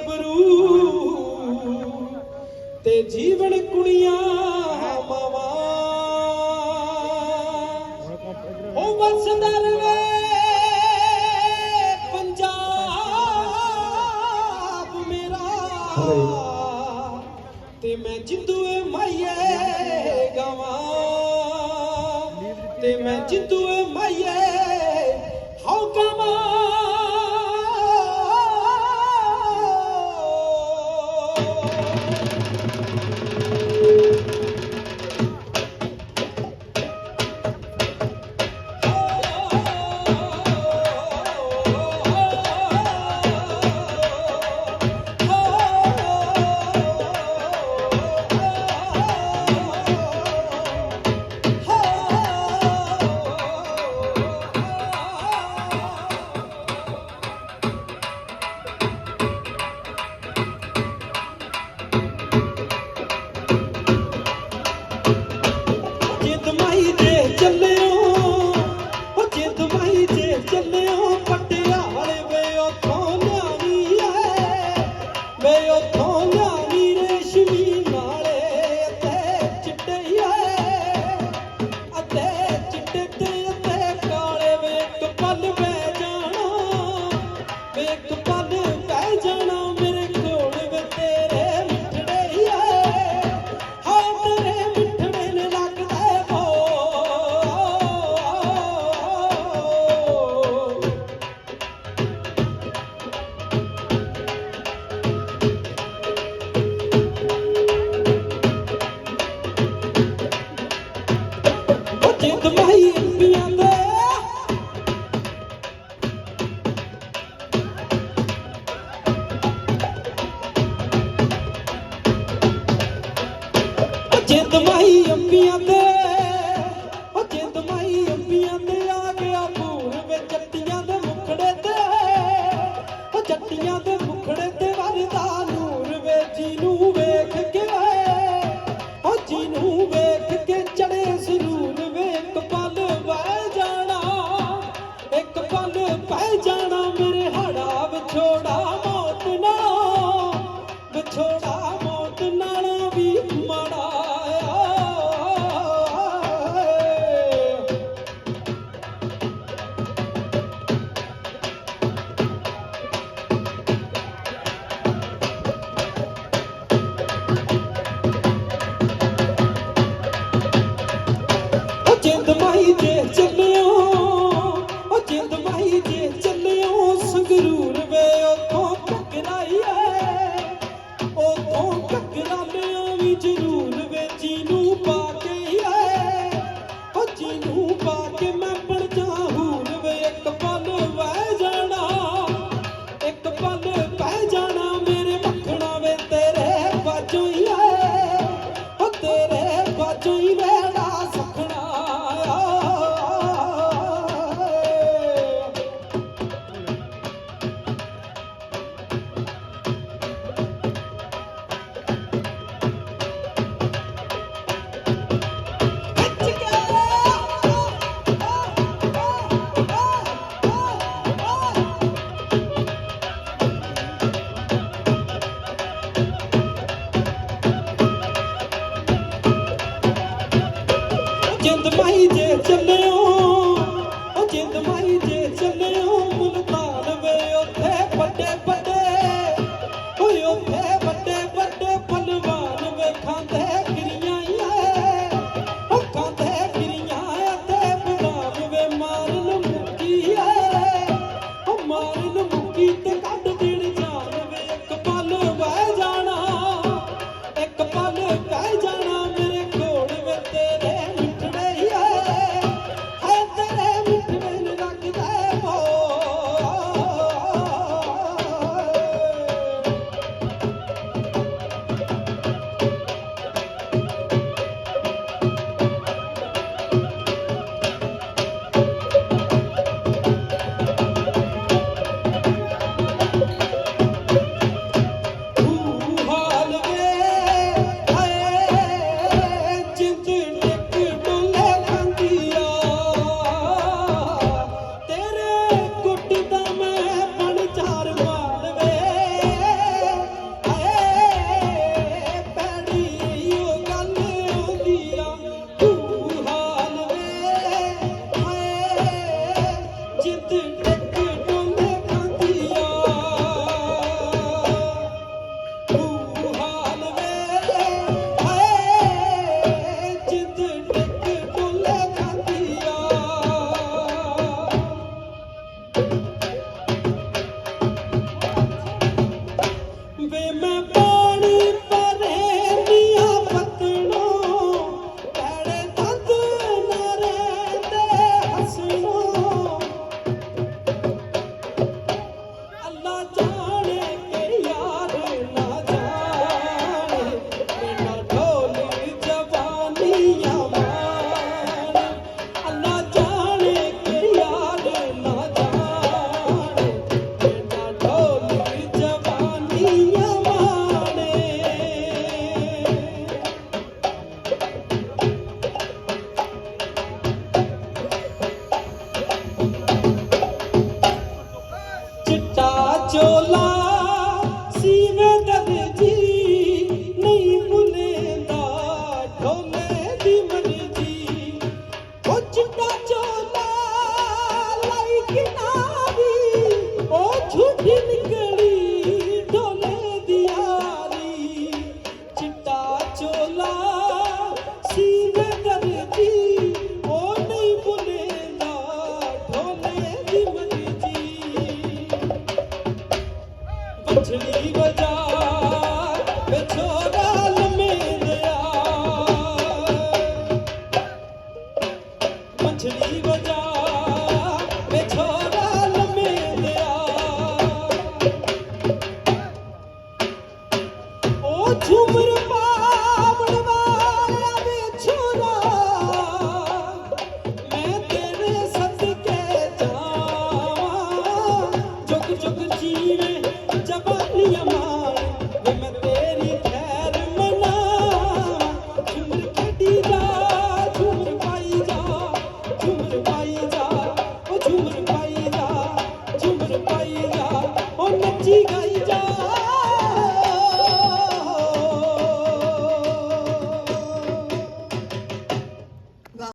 ਗੱਭਰੂ। ਤੇ ਜੀਵਨ ਕੁਣੀਆਂ ਮਾਵਾ। ਉਹ ਵਸਦਾ ਰਵੇ ਪੰਜਾਬ ਮੇਰਾ। ਤੇ ਮੈਂ ਜਿੱਦੂਏ ਮਾਈਏ ਗਾਵਾਂ। ਤੇ ਮੈਂ ਜਿੱਦੂਏ Çıplakça मछली बजा